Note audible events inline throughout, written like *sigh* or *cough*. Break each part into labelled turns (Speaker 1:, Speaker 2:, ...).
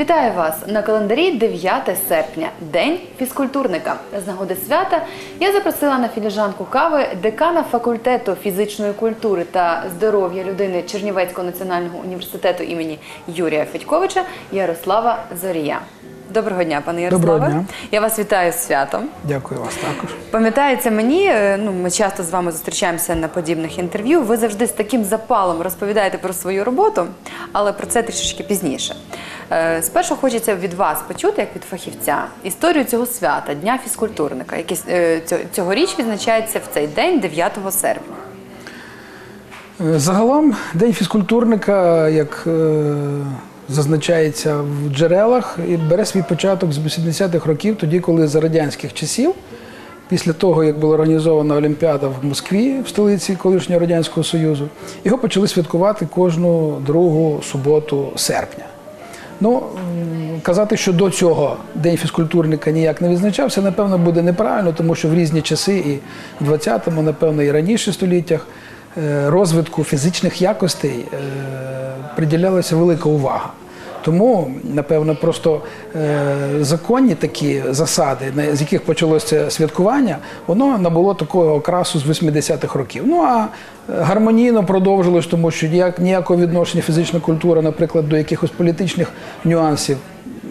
Speaker 1: Вітаю вас на календарі 9 серпня, День фізкультурника. З нагоди свята я запросила на філіжанку кави декана факультету фізичної культури та здоров'я людини Чернівецького національного університету імені Юрія Федьковича Ярослава Зорія. Доброго дня, пане Ярославе.
Speaker 2: Доброго дня.
Speaker 1: Я вас вітаю з святом.
Speaker 2: Дякую вас також.
Speaker 1: Пам'ятається мені, е, ну ми часто з вами зустрічаємося на подібних інтерв'ю. Ви завжди з таким запалом розповідаєте про свою роботу, але про це трішечки пізніше. Е, Спершу хочеться від вас почути, як від фахівця, історію цього свята, Дня фізкультурника, який е, цьогоріч відзначається в цей день, 9 серпня.
Speaker 2: Загалом День фізкультурника, як е, зазначається в джерелах, і бере свій початок з 80-х років, тоді, коли за радянських часів, після того, як була організована Олімпіада в Москві, в столиці колишнього Радянського Союзу, його почали святкувати кожну другу суботу серпня. Ну, казати, що до цього День фізкультурника ніяк не відзначався, напевно, буде неправильно, тому що в різні часи, і в 20-му, напевно, і раніше століттях, е, розвитку фізичних якостей е, приділялася велика увага. Тому, напевно, просто е, законні такі засади, з яких почалося святкування, воно набуло такого окрасу з 80-х років. Ну а е, гармонійно продовжилось, тому що ніяк, ніякого відношення фізична культура, наприклад, до якихось політичних нюансів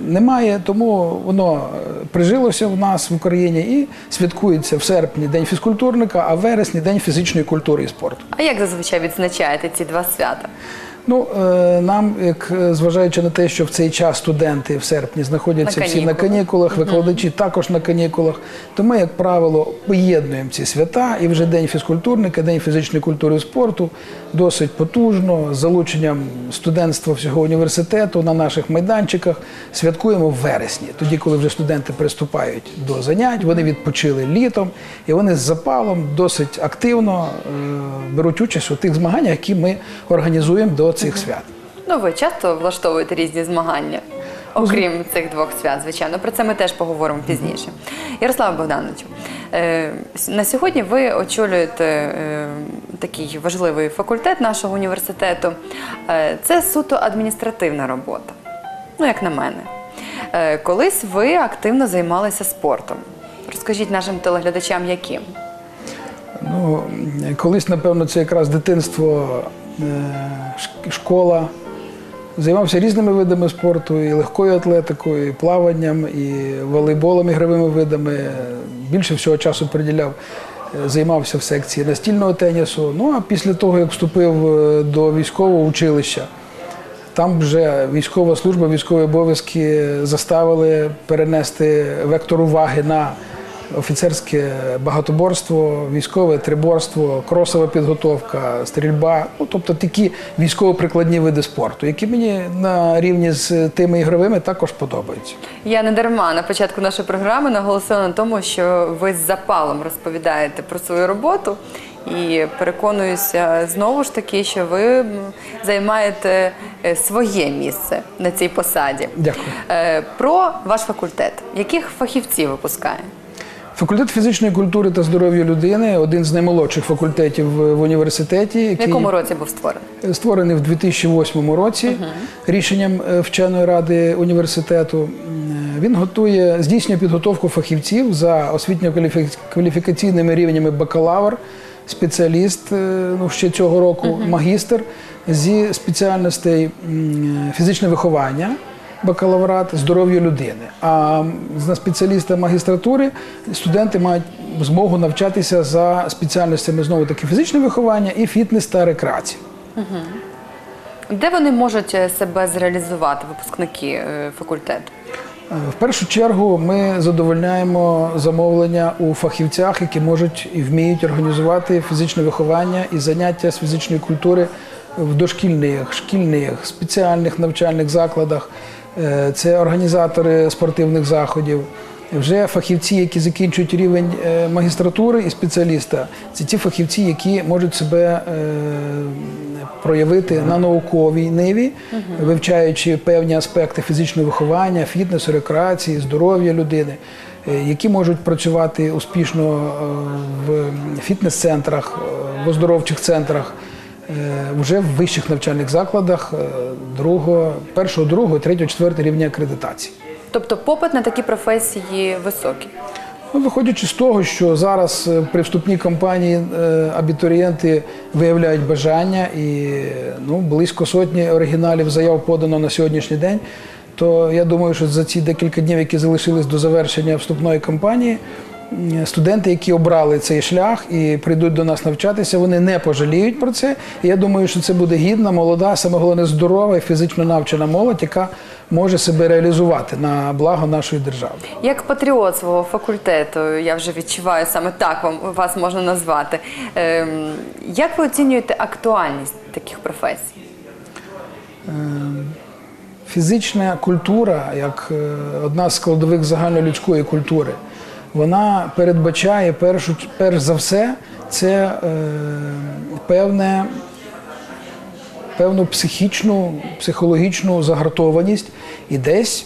Speaker 2: немає. Тому воно е, прижилося в нас в Україні і святкується в серпні День фізкультурника, а в вересні День фізичної культури і спорту.
Speaker 1: А як зазвичай відзначаєте ці два свята?
Speaker 2: Ну, е, нам, як е, зважаючи на те, що в цей час студенти в серпні знаходяться
Speaker 1: На
Speaker 2: всі на
Speaker 1: канікулах.
Speaker 2: викладачі також на канікулах, то ми, як правило, поєднуємо ці свята і вже День фізкультурника, День фізичної культури і спорту досить потужно, з залученням студентства всього університету на наших майданчиках святкуємо в вересні, тоді, коли вже студенти приступають до занять, вони відпочили літом, і вони з запалом досить активно е, беруть участь у тих змаганнях, які ми організуємо до цих свят.
Speaker 1: Ну, ви часто влаштовуєте різні змагання, окрім цих двох свят, звичайно. Про це ми теж поговоримо пізніше. Ярослав Богдановичу, е, на сьогодні ви очолюєте е, такий важливий факультет нашого університету. Е, Це суто адміністративна робота. Ну, як на мене. Е, Колись ви активно займалися спортом. Розкажіть нашим телеглядачам, яким.
Speaker 2: Ну, колись, напевно, це якраз дитинство, школа. Займався різними видами спорту, і легкою атлетикою, і плаванням, і волейболом, ігровими видами. Більше всього часу приділяв, е, займався в секції настільного тенісу. Ну а після того, як вступив е, до військового училища, там вже військова служба, військові обов'язки заставили перенести вектор уваги на офіцерське багатоборство, військове триборство, кросова підготовка, стрільба. Ну, тобто такі військово-прикладні види спорту, які мені на рівні з тими ігровими також подобаються.
Speaker 1: Я не дарма на початку нашої програми наголосила на тому, що ви з запалом розповідаєте про свою роботу. І переконуюся знову ж таки, що ви займаєте е, своє місце на цій посаді.
Speaker 2: Дякую.
Speaker 1: Е, Про ваш факультет. Яких фахівців випускає?
Speaker 2: Факультет фізичної культури та здоров'я людини один з наймолодших факультетів в університеті,
Speaker 1: В
Speaker 2: який
Speaker 1: якому році був створений?
Speaker 2: створений в 2008 році рішенням е, вченої ради університету. Він готує здійснює підготовку фахівців за освітньо-кваліфікаційними рівнями бакалавр, спеціаліст е, ну, ще цього року, магістр зі спеціальностей фізичне виховання. Бакалаврат здоров'я людини. А на спеціаліста магістратури студенти мають змогу навчатися за спеціальностями знову таки фізичне виховання і фітнес та рекреація.
Speaker 1: Де вони можуть е, себе зреалізувати, випускники е, факультету?
Speaker 2: Е, В першу чергу ми задовольняємо замовлення у фахівцях, які можуть і вміють організувати фізичне виховання і заняття з фізичної культури в дошкільних, шкільних, спеціальних навчальних закладах. Е, Це організатори спортивних заходів. Вже фахівці, які закінчують рівень е, магістратури і спеціаліста, це ті фахівці, які можуть себе е, проявити на науковій ниві, вивчаючи певні аспекти фізичного виховання, фітнесу, рекреації, здоров'я людини, які можуть працювати успішно в фітнес-центрах, в оздоровчих центрах. Вже в вищих навчальних закладах е, другого, першого, другого, третього, четвертого рівня акредитації.
Speaker 1: Тобто попит на такі професії високий.
Speaker 2: Ну, виходячи з того, що зараз е, при вступній кампанії е, абітурієнти виявляють бажання і ну, близько сотні оригіналів заяв подано на сьогоднішній день, то я думаю, що за ці декілька днів, які залишились до завершення вступної кампанії, студенти, які обрали цей шлях і прийдуть до нас навчатися, вони не пожаліють про це. І я думаю, що це буде гідна, молода, саме головне здорова і фізично навчена молодь, яка може себе реалізувати на благо нашої держави.
Speaker 1: Як патріот свого факультету, я вже відчуваю саме так вам вас можна назвати. Ем, як ви оцінюєте актуальність таких професій?
Speaker 2: Фізична культура, як е, одна з складових загальнолюдської культури, вона передбачає першу, перш за все, це е, певне, певну психічну, психологічну загартованість і десь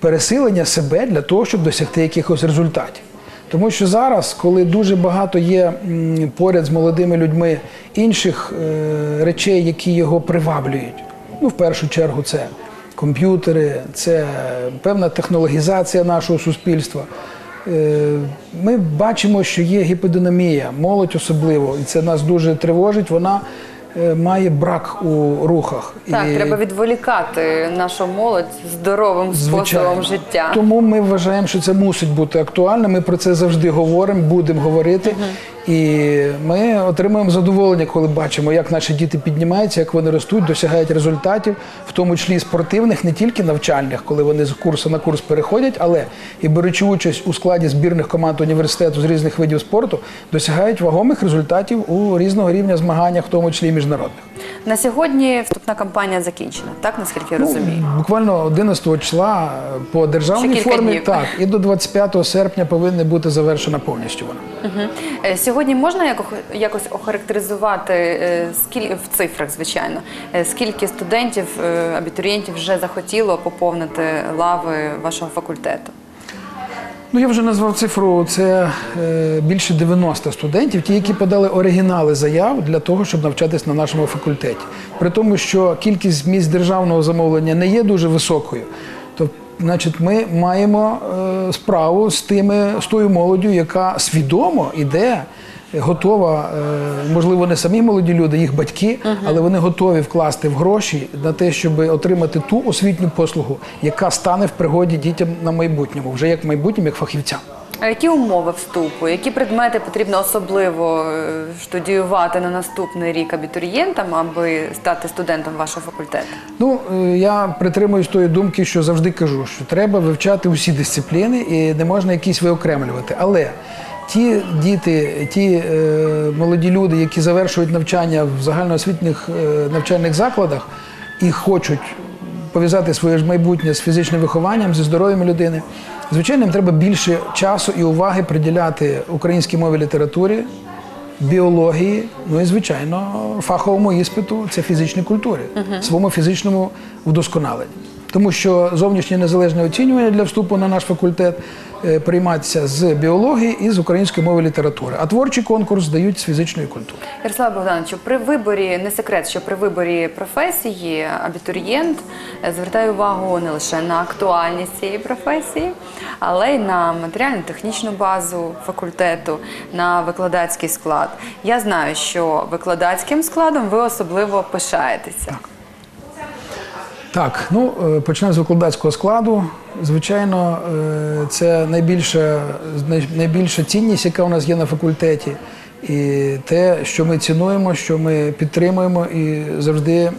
Speaker 2: пересилення себе для того, щоб досягти якихось результатів. Тому що зараз, коли дуже багато є поряд з молодими людьми інших е, речей, які його приваблюють, ну в першу чергу це комп'ютери, це певна технологізація нашого суспільства. Е, Ми бачимо, що є гіподинамія, молодь особливо, і це нас дуже тривожить. Вона має брак у рухах.
Speaker 1: Так,
Speaker 2: І-
Speaker 1: треба відволікати нашу молодь здоровим способом життя.
Speaker 2: тому ми вважаємо, що це мусить бути актуально. Ми про це завжди говоримо, будемо говорити. І ми отримуємо задоволення, коли бачимо, як наші діти піднімаються, як вони ростуть, досягають результатів, в тому числі спортивних, не тільки навчальних, коли вони з курсу на курс переходять, але і беручи участь у складі збірних команд університету з різних видів спорту, досягають вагомих результатів у різного рівня змаганнях, в тому числі і міжнародних.
Speaker 1: На сьогодні вступна кампанія закінчена, так наскільки я розумію.
Speaker 2: Ну, буквально 11 числа по державній формі,
Speaker 1: днів.
Speaker 2: так, і до 25 серпня повинна бути завершена повністю вона.
Speaker 1: Е, Сьогодні можна яко- якось охарактеризувати е, скільки в цифрах, звичайно, е, скільки студентів, е, абітурієнтів вже захотіло поповнити лави вашого факультету?
Speaker 2: Ну, я вже назвав цифру. Це е, більше 90 студентів, ті, які подали оригінали заяв для того, щоб навчатись на нашому факультеті. При тому, що кількість місць державного замовлення не є дуже високою. То, значить, ми маємо е, справу з тими з тою молоддю, яка свідомо іде. Готова, е, можливо, не самі молоді люди, їх батьки, але вони готові вкласти в гроші на те, щоб отримати ту освітню послугу, яка стане в пригоді дітям на майбутньому, вже як майбутнім, як фахівцям.
Speaker 1: А які умови вступу? Які предмети потрібно особливо е, студіювати на наступний рік абітурієнтам, аби стати студентом вашого факультету?
Speaker 2: Ну, е, я притримуюсь тої думки, що завжди кажу, що треба вивчати усі дисципліни і не можна якісь виокремлювати. Але ті діти, ті е, молоді люди, які завершують навчання в загальноосвітніх е, навчальних закладах і хочуть пов'язати своє ж майбутнє з фізичним вихованням, зі здоров'ям людини, звичайно, їм треба більше часу і уваги приділяти українській мові літературі, біології, ну і звичайно, фаховому іспиту це фізичній культурі, своєму фізичному вдосконаленні. Тому що зовнішнє незалежне оцінювання для вступу на наш факультет е, приймається з біології і з української мови літератури. А творчий конкурс здають з фізичної культури.
Speaker 1: Ярослав Богдановичу, при виборі не секрет, що при виборі професії абітурієнт е, звертає увагу не лише на актуальність цієї професії, але й на матеріально-технічну базу факультету, на викладацький склад. Я знаю, що викладацьким складом ви особливо пишаєтеся.
Speaker 2: Так, ну е, почнемо з викладацького складу. Звичайно, е, це найбільша, най- найбільша цінність, яка у нас є на факультеті. І те, що ми цінуємо, що ми підтримуємо і завжди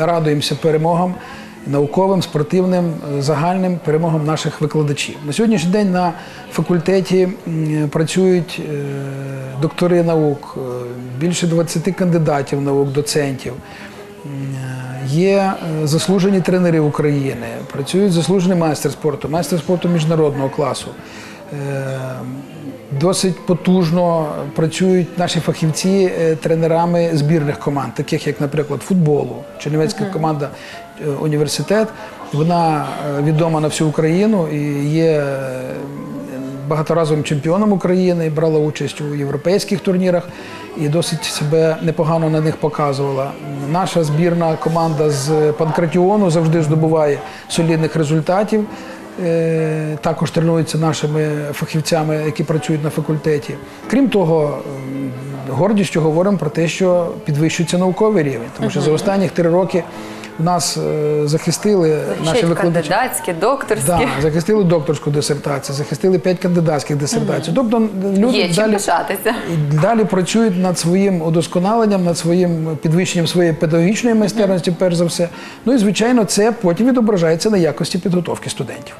Speaker 2: радуємося перемогам науковим, спортивним, е, загальним перемогам наших викладачів. На сьогоднішній день на факультеті працюють доктори наук, більше 20 кандидатів наук, доцентів. Є е, заслужені тренери України, працюють заслужений майстер спорту, майстер спорту міжнародного класу. Е, Досить потужно працюють наші фахівці е, тренерами збірних команд, таких як, наприклад, футболу. Чернівецька команда університет. Вона відома на всю Україну і є багаторазовим чемпіоном України, брала участь у європейських турнірах. І досить себе непогано на них показувала. Наша збірна команда з Панкратіону завжди здобуває солідних результатів. Е, Також тренуються нашими фахівцями, які працюють на факультеті. Крім того, гордістю говоримо про те, що підвищується науковий рівень, тому що за останні три роки нас е, захистили наші викладачі.
Speaker 1: кандидатські, докторські.
Speaker 2: Да, захистили докторську дисертацію, захистили п'ять кандидатських дисертацій. Тобто люди
Speaker 1: Є
Speaker 2: далі, далі працюють над своїм удосконаленням, над своїм підвищенням своєї педагогічної майстерності, перш за все. Ну і звичайно, це потім відображається на якості підготовки студентів.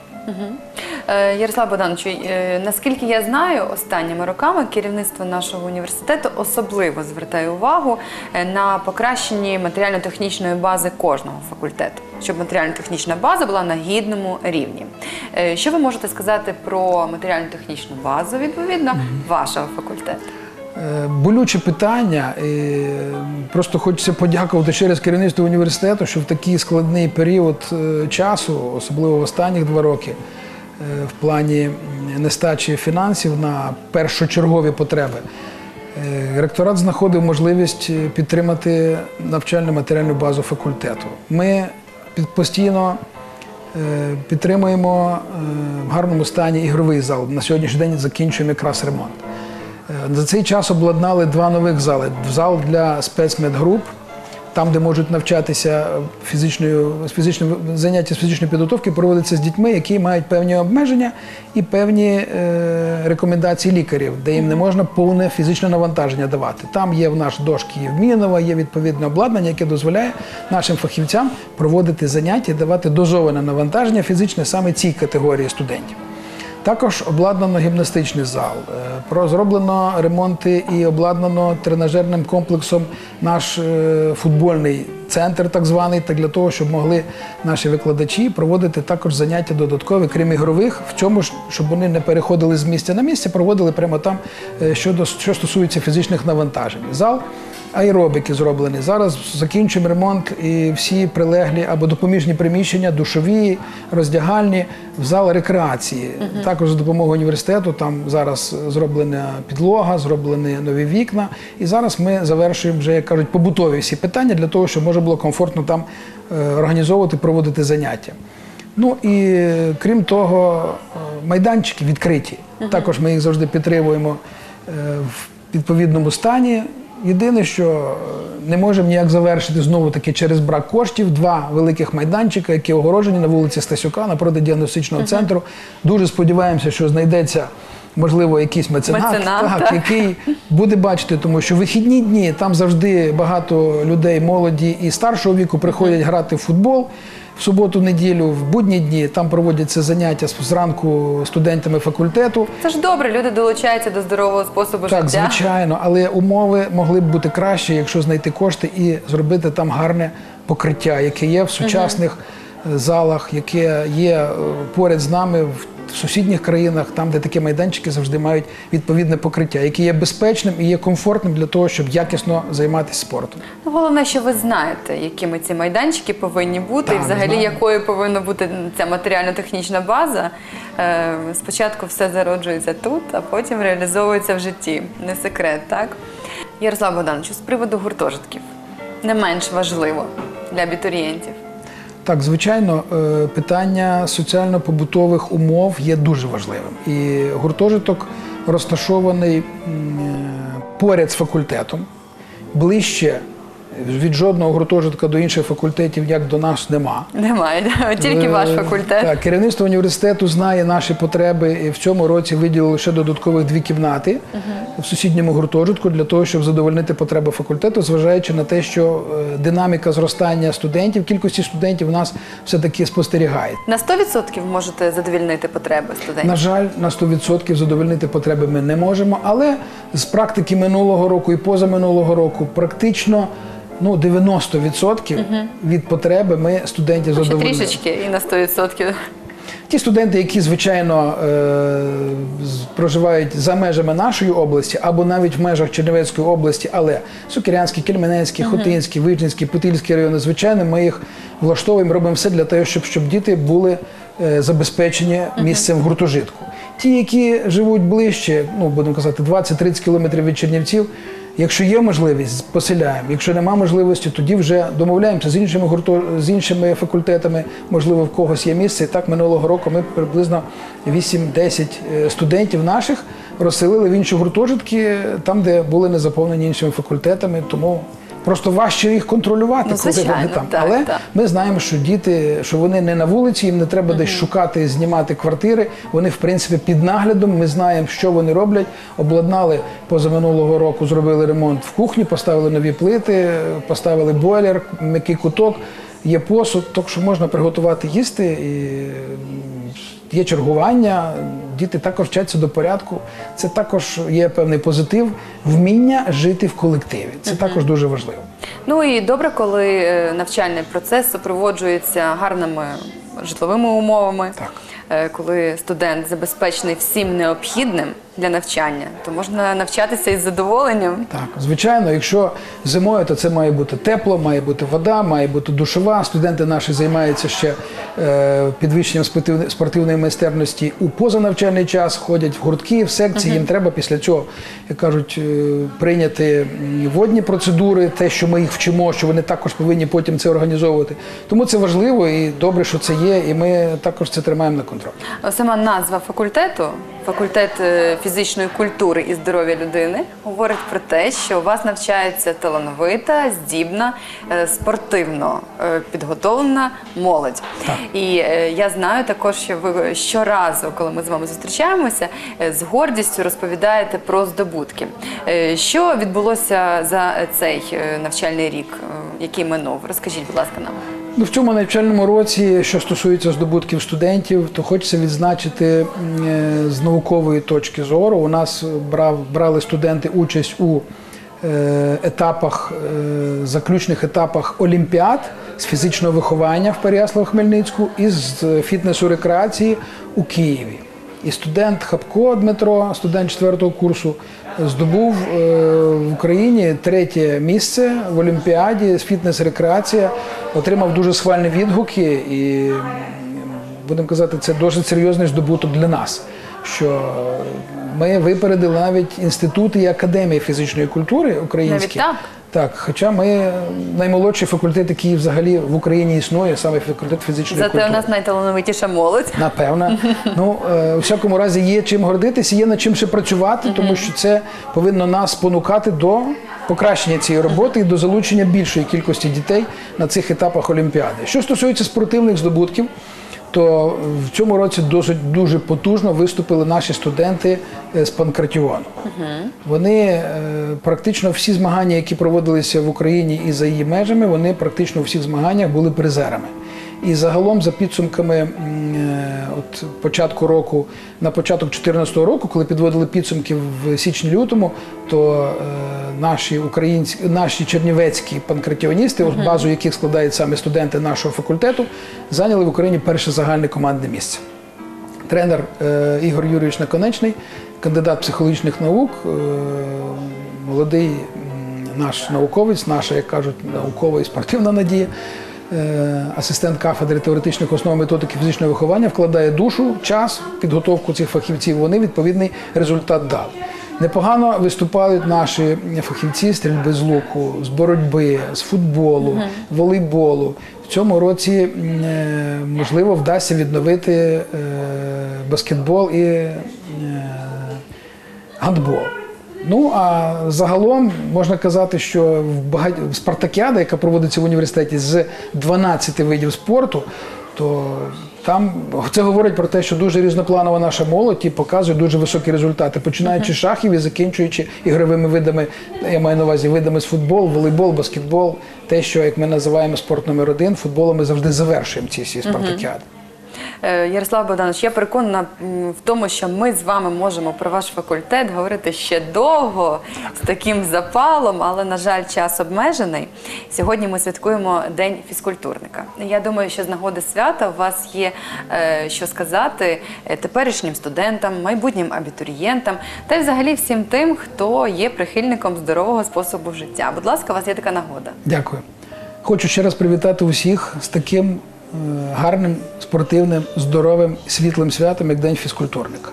Speaker 1: Е, Ярослав Богданович, е, наскільки я знаю, останніми роками керівництво нашого університету особливо звертає увагу е, на покращенні матеріально-технічної бази кожного факультету, щоб матеріально-технічна база була на гідному рівні. Е, Що ви можете сказати про матеріально-технічну базу відповідно вашого факультету?
Speaker 2: Е, Болюче питання. І просто хочеться подякувати ще раз керівництву університету, що в такий складний період е, часу, особливо в останніх два роки, е, в плані нестачі фінансів на першочергові потреби, ректорат знаходив можливість підтримати навчально матеріальну базу факультету. Ми постійно Підтримуємо в гарному стані ігровий зал. На сьогоднішній день закінчуємо якраз ремонт. Е, За цей час обладнали два нових зали: зал для спецмедгруп, там, де можуть навчатися фізичною, з фізичним заняття з фізичної підготовки, проводиться з дітьми, які мають певні обмеження і певні е, рекомендації лікарів, де їм не можна повне фізичне навантаження давати. Там є в наш дошки Євмінова, є відповідне обладнання, яке дозволяє нашим фахівцям проводити заняття і давати дозоване навантаження фізичне саме цій категорії студентів. Також обладнано гімнастичний зал. Е, зроблено ремонти і обладнано тренажерним комплексом наш е, футбольний центр, так званий, так для того, щоб могли наші викладачі проводити також заняття додаткові, крім ігрових, в цьому ж, щоб вони не переходили з місця на місце, проводили прямо там, е, що стосується фізичних навантажень. Зал аеробіки зроблені. Зараз закінчуємо ремонт і всі прилеглі або допоміжні приміщення, душові, роздягальні, в зал рекреації. Також за допомогою університету там зараз зроблена підлога, зроблені нові вікна. І зараз ми завершуємо вже, як кажуть, побутові всі питання для того, щоб можна було комфортно там е, організовувати, проводити заняття. Ну і крім того, е, майданчики відкриті. Також ми їх завжди підтримуємо е, в відповідному стані. Єдине, що е, не можемо ніяк завершити знову таки через брак коштів. Два великих майданчика, які огорожені на вулиці Стасюка напроти діагностичного центру. Дуже сподіваємося, що знайдеться. Можливо, якийсь меценат,
Speaker 1: Меценат,
Speaker 2: так,
Speaker 1: так.
Speaker 2: який буде бачити, тому що вихідні дні там завжди багато людей, молоді і старшого віку приходять грати в футбол в суботу, неділю, в будні дні. Там проводяться заняття зранку студентами факультету.
Speaker 1: Це ж добре, люди долучаються до здорового способу
Speaker 2: Так,
Speaker 1: життя.
Speaker 2: звичайно, але умови могли б бути кращі, якщо знайти кошти і зробити там гарне покриття, яке є в сучасних угу. залах, яке є е, поряд з нами в в сусідніх країнах, там, де такі майданчики завжди мають відповідне покриття, яке є безпечним і є комфортним для того, щоб якісно займатися спортом.
Speaker 1: Ну, Головне, що ви знаєте, якими ці майданчики повинні бути,
Speaker 2: Так,
Speaker 1: і взагалі якою повинна бути ця матеріально-технічна база. Е, Спочатку все зароджується тут, а потім реалізовується в житті. Не секрет, так? Ярослав Богданович, з приводу гуртожитків не менш важливо для абітурієнтів.
Speaker 2: Так, звичайно, е, питання соціально-побутових умов є дуже важливим. І гуртожиток розташований е, поряд з факультетом, ближче від жодного гуртожитка до інших факультетів, як до нас, нема.
Speaker 1: Немає, тільки ваш
Speaker 2: Е,
Speaker 1: факультет.
Speaker 2: Так, керівництво університету знає наші потреби і в цьому році виділило ще додаткових дві кімнати в сусідньому гуртожитку для того, щоб задовольнити потреби факультету, зважаючи на те, що е, динаміка зростання студентів, кількості студентів у нас все-таки спостерігає.
Speaker 1: На 100% можете задовільнити потреби студентів.
Speaker 2: На жаль, на 100% задовольнити потреби ми не можемо, але з практики минулого року і позаминулого року практично ну, 90% від потреби ми студентів
Speaker 1: Ще
Speaker 2: задовольнили.
Speaker 1: трішечки і на 100%.
Speaker 2: Ті студенти, які звичайно е, з- проживають за межами нашої області або навіть в межах Чернівецької області, але Сукірянський, Кельменецький, Хотинський, Вижницький, Путильський райони, звичайно, ми їх влаштовуємо, робимо все для того, щоб, щоб діти були е, забезпечені місцем в гуртожитку. Ті, які живуть ближче, ну будемо казати, 20-30 кілометрів від Чернівців. Якщо є можливість, поселяємо. Якщо нема можливості, тоді вже домовляємося з іншими гурто з іншими факультетами. Можливо, в когось є місце. І так минулого року ми приблизно 8-10 е, студентів наших розселили в інші гуртожитки, там, де були не заповнені іншими факультетами. Тому просто важче їх контролювати,
Speaker 1: Ну,
Speaker 2: коли вони там.
Speaker 1: так,
Speaker 2: Але
Speaker 1: так.
Speaker 2: ми знаємо, що діти, що вони не на вулиці, їм не треба десь шукати, знімати квартири. Вони, в принципі, під наглядом. Ми знаємо, що вони роблять. Обладнали позаминулого року, зробили ремонт в кухні, поставили нові плити, поставили бойлер, м'який куток. Є посуд, так що можна приготувати їсти, і є чергування. Діти також вчаться до порядку. Це також є певний позитив, вміння жити в колективі. Це також дуже важливо.
Speaker 1: Ну і добре, коли е, навчальний процес супроводжується гарними житловими умовами.
Speaker 2: Так.
Speaker 1: Е, Коли студент забезпечений всім необхідним для навчання, то можна навчатися із задоволенням.
Speaker 2: Так, звичайно, якщо зимою, то це має бути тепло, має бути вода, має бути душова. Студенти наші займаються ще е, підвищенням спортивної- майстерності у позанавчальний час, ходять в гуртки, в секції. Їм треба після цього, як кажуть, е, прийняти водні процедури, те, що ми їх вчимо, що вони також повинні потім це організовувати. Тому це важливо і добре, що це є, і ми також це тримаємо на контролі.
Speaker 1: Сама назва факультету, факультет е, фізичної культури і здоров'я людини, говорить про те, що у вас навчається талановита, здібна, е, спортивно е, підготовлена молодь. І е, я знаю також, що ви щоразу, коли ми з вами зустрічаємося, з гордістю розповідаєте про здобутки. Що відбулося за цей навчальний рік, який минув? Розкажіть, будь ласка, нам.
Speaker 2: Ну, в цьому навчальному році, що стосується здобутків студентів, то хочеться відзначити е, з наукової точки зору. У нас брав, брали студенти участь у е, етапах, е, заключних етапах олімпіад з фізичного виховання в Переяслав-Хмельницьку і з фітнесу рекреації у Києві. І студент Хапко Дмитро, студент четвертого курсу, здобув е, в Україні третє місце в Олімпіаді з фітнес-рекреація, отримав дуже схвальні відгуки, і будемо казати, це досить серйозний здобуток для нас. Що ми випередили навіть інститути і академії фізичної культури українські.
Speaker 1: Навіть так?
Speaker 2: Так, хоча ми наймолодший факультет, який взагалі в Україні існує, саме факультет фізичної
Speaker 1: Зате
Speaker 2: культури.
Speaker 1: у нас найталановитіша молодь.
Speaker 2: Напевно. *laughs* Ну, е, у всякому разі, є чим гордитися, є над чим ще працювати, тому що це повинно нас спонукати до покращення цієї роботи і до залучення більшої кількості дітей на цих етапах Олімпіади. Що стосується спортивних здобутків, то в цьому році досить дуже потужно виступили наші студенти е, з панкратіону. Вони е, практично всі змагання, які проводилися в Україні і за її межами, вони практично у всіх змаганнях були призерами. І загалом, за підсумками е, от початку року, на початок 2014 року, коли підводили підсумки в січні-лютому, то е, наші українські, наші чернівецькі панкратіоністи, от базу яких складають саме студенти нашого факультету, зайняли в Україні перше загальне командне місце. Тренер е, Ігор Юрійович Наконечний, кандидат психологічних наук, е, молодий наш науковець, наша, як кажуть, наукова і спортивна надія, асистент кафедри теоретичних основ методики фізичного виховання, вкладає душу, час, підготовку цих фахівців. Вони відповідний результат дали. Непогано виступають наші фахівці стрільби з луку, з боротьби, з футболу, волейболу. В цьому році е, можливо вдасться відновити е, баскетбол і е, гандбол. Ну а загалом можна казати, що в багать... спартакіада, яка проводиться в університеті з 12 видів спорту, то там це говорить про те, що дуже різнопланова наша молодь і показує дуже високі результати, починаючи з шахів і закінчуючи ігровими видами, я маю на увазі видами з футбол, волейбол, баскетбол, те, що як ми називаємо спорт номер один, футболом ми завжди завершуємо ці всі спартакіади.
Speaker 1: Е, Ярослав Богданович, я переконана в тому, що ми з вами можемо про ваш факультет говорити ще довго з таким запалом, але на жаль, час обмежений. Сьогодні ми святкуємо День фізкультурника. Я думаю, що з нагоди свята у вас є е, що сказати е, теперішнім студентам, майбутнім абітурієнтам та й взагалі всім тим, хто є прихильником здорового способу життя. Будь ласка, у вас є така нагода.
Speaker 2: Дякую. Хочу ще раз привітати усіх з таким гарним, спортивним, здоровим, світлим святом, як День фізкультурника.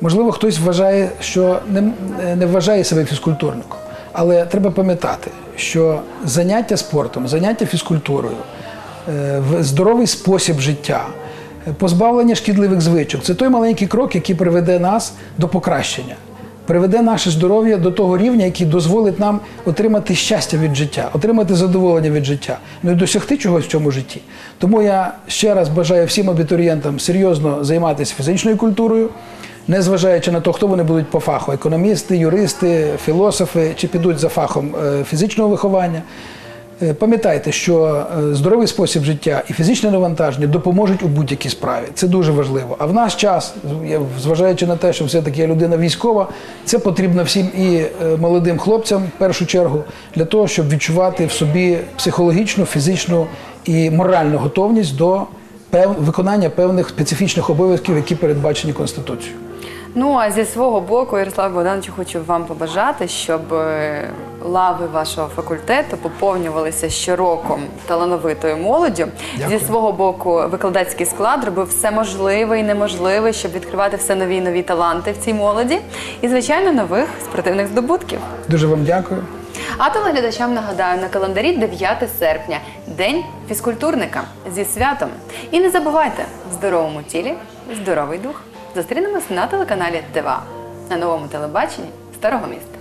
Speaker 2: Можливо, хтось вважає, що не, не вважає себе фізкультурником. Але треба пам'ятати, що заняття спортом, заняття фізкультурою, е, здоровий спосіб життя, е, позбавлення шкідливих звичок це той маленький крок, який приведе нас до покращення, приведе наше здоров'я до того рівня, який дозволить нам отримати щастя від життя, отримати задоволення від життя, ну і досягти чогось в цьому житті. Тому я ще раз бажаю всім абітурієнтам серйозно займатися фізичною культурою. Незважаючи на те, хто вони будуть по фаху економісти, юристи, філософи чи підуть за фахом е, фізичного виховання. Е, Пам'ятайте, що е, здоровий спосіб життя і фізичне навантаження допоможуть у будь-якій справі. Це дуже важливо. А в наш час, зважаючи на те, що все-таки я людина військова, це потрібно всім і е, молодим хлопцям в першу чергу для того, щоб відчувати в собі психологічну, фізичну і моральну готовність до виконання певних специфічних обов'язків, які передбачені Конституцією.
Speaker 1: Ну а зі свого боку, Ярослав Богдановичу, хочу вам побажати, щоб е, лави вашого факультету поповнювалися щороком талановитою молоддю.
Speaker 2: Дякую.
Speaker 1: Зі свого боку, викладацький склад робив все можливе і неможливе, щоб відкривати все нові і нові таланти в цій молоді, і звичайно нових спортивних здобутків.
Speaker 2: Дуже вам дякую.
Speaker 1: А телеглядачам нагадаю, на календарі 9 серпня, день фізкультурника зі святом. І не забувайте, в здоровому тілі здоровий дух. Зустрінемось на телеканалі ТВА на новому телебаченні Старого міста.